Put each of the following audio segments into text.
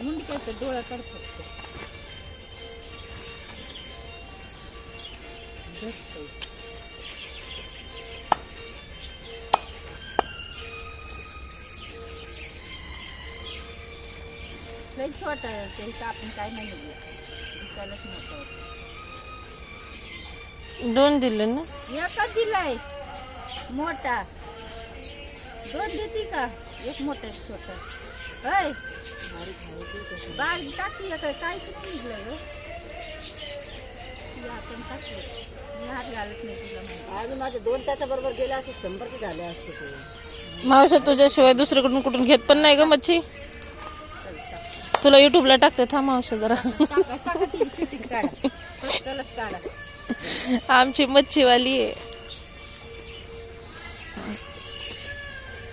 मुंडक्याचं डोळा काढतो. लई छोटा त्याचं आपण काय नाही दिसायलाच मोठा होता. दोन दिले ना एका दिलाय मोठा दोन देते का? एक मोठा एक छोटा. होय बारीक टाकली काय? काहीच नाही ग तिला आपण टाकलं. मी हात घालत नाही तुला माहिती. आणि माझे दोन बरोबर गेले असते शंभरचे झाले असते ते. मावशा तुझ्याशिवाय दुसरीकडून कुठून घेत पण नाही ग मच्छी. तुला युट्यूबला टाकते थांब मावशा जरा. टाका टाका ती शूटिंग काढा. पटकनच काढा. आमची मच्छीवाली आहे.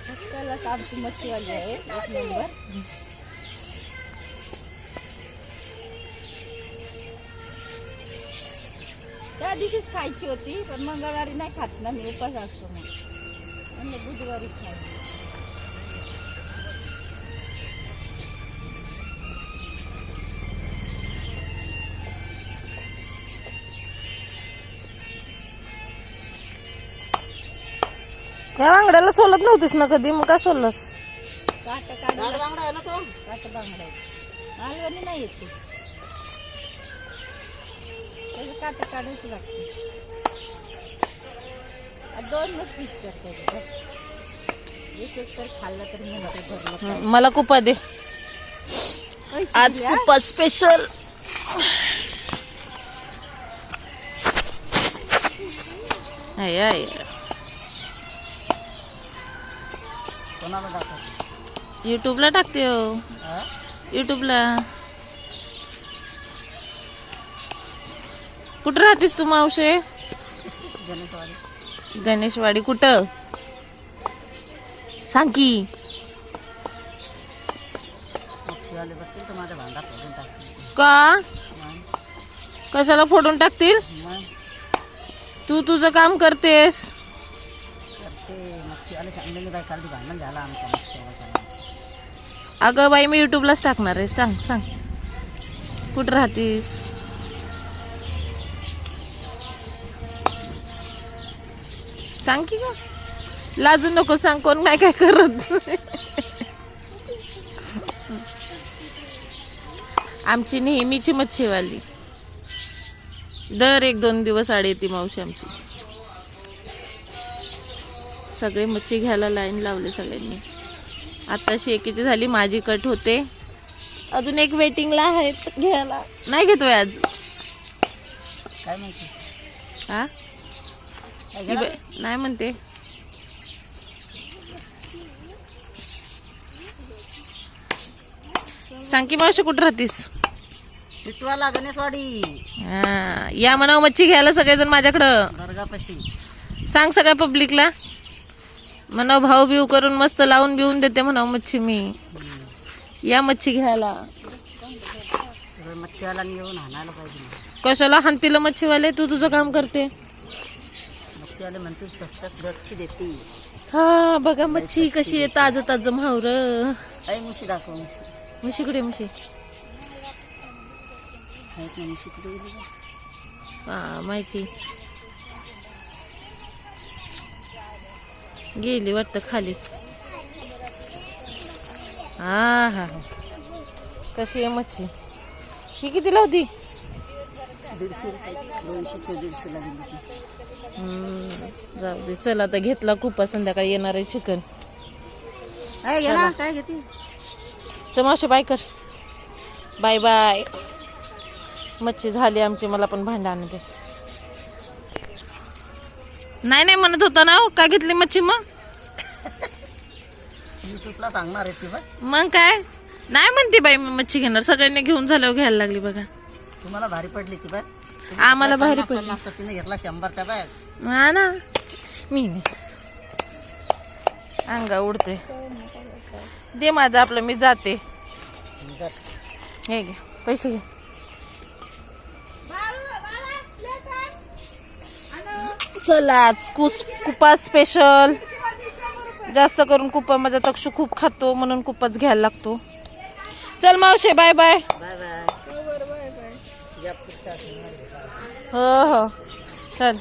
पटकनच आमची मच्छीवाली आहे. एक नंबर. त्या दिवशीच खायची होती पण मंगळवारी नाही खात ना मी उपास असतो मग म्हणलं बुधवारी खायची या बांगड्याला सोलत नव्हतीस ना कधी? मग का सोलस? बांगडा आहे ना तो बांगडा मालवणी नाही येत त्याचं काट काढायचं लागतं आ, पीस करते बस तर खाल्लं तर भरलं मला कुपा दे पैसे आज दिले, हा? कुपा स्पेशल आय आय कोणाला युट्यूबला टाकते हो. युट्यूबला. कुठं राहतेस तू मावशे? गणेशवाडी. गणेशवाडी कुठं? सांग की. मच्छीवाले बघतील तर माझा भांडा फोडून टाकतील. का? मग कशाला फोडून टाकतील? मग तू तुझं काम करतेस. करते काल भांडण झाला आमच्या अगं बाई मी युट्यूबलाच टाकणार आहे. सांग सांग. कुठं राहतीस? सांग की का लाजू नको सांग कोण काय काय करत. आमची नेहमीची मच्छीवाली. दर एक दोन दिवस आड येते मावशी आमची. सगळे मच्छी घ्यायला लाईन लावले सगळ्यांनी. आता शेकीची झाली माझी कट होते. अजून एक वेटिंगला आहे घ्यायला. नाही घेतोय आज. काय हा? नाही म्हणते. सांग की मावशी कुठं राहतीस? टिटवाला गणेशवाडी या म्हणाव मच्छी घ्यायला सगळेजण माझ्याकडं. सांग सगळ्या पब्लिकला म्हणाव भाऊ बिऊ करून मस्त लावून बिवून देते म्हणाव मच्छी मी. या मच्छी घ्यायला. सगळे मच्छीवाल्यांनी येऊन आणायला पाहिजे. कशाला हानतीला मच्छीवाले? तू तुझं काम करते. मच्छीवाले म्हणतील स्वस्तात गच्ची देते. हा बघा मच्छी कशी आहे ताज ताज म्हावर. काही मुशी दाखव मुशी. आहेत ना मुशी कुठे गेली? बा? हा माहिती. गेली वाटतं खाली. हा हा हा. कशी आहे मच्छी? ही कितीला होती दीडशे दीडशेला हम्म, जाऊ दे. चल आता घेतला कुपा. संध्याकाळी येणार आहे चिकन. काय घेते चमाशे बाय कर. Bye bye. मच्छी झाली आमची. मला पण भांडा आणू दे. नाही नाही म्हणत होता ना हो, का घेतली मच्छी मग? सांगणार आहे ती बघ. मग काय? नाही म्हणते बाई मी मच्छी घेणार. सगळ्यांनी घेऊन झाल्यावर घ्यायला लागली बघा. तुम्हाला भारी पडली ती बघ. आम्हाला भारी पन्नास- पन्नासचा तिने घेतला शंभरच्या बॅग हा ना. मी नाही. अंगा उडते. दे माझं आपलं मी जाते. हे घे पैसे घे. चला आज कुस कुपा स्पेशल जास्त करून कुपा माझा तक्षू खूप खातो म्हणून कुपाच घ्यायला लागतो. चल मावशे बाय बाय हो हो. चल.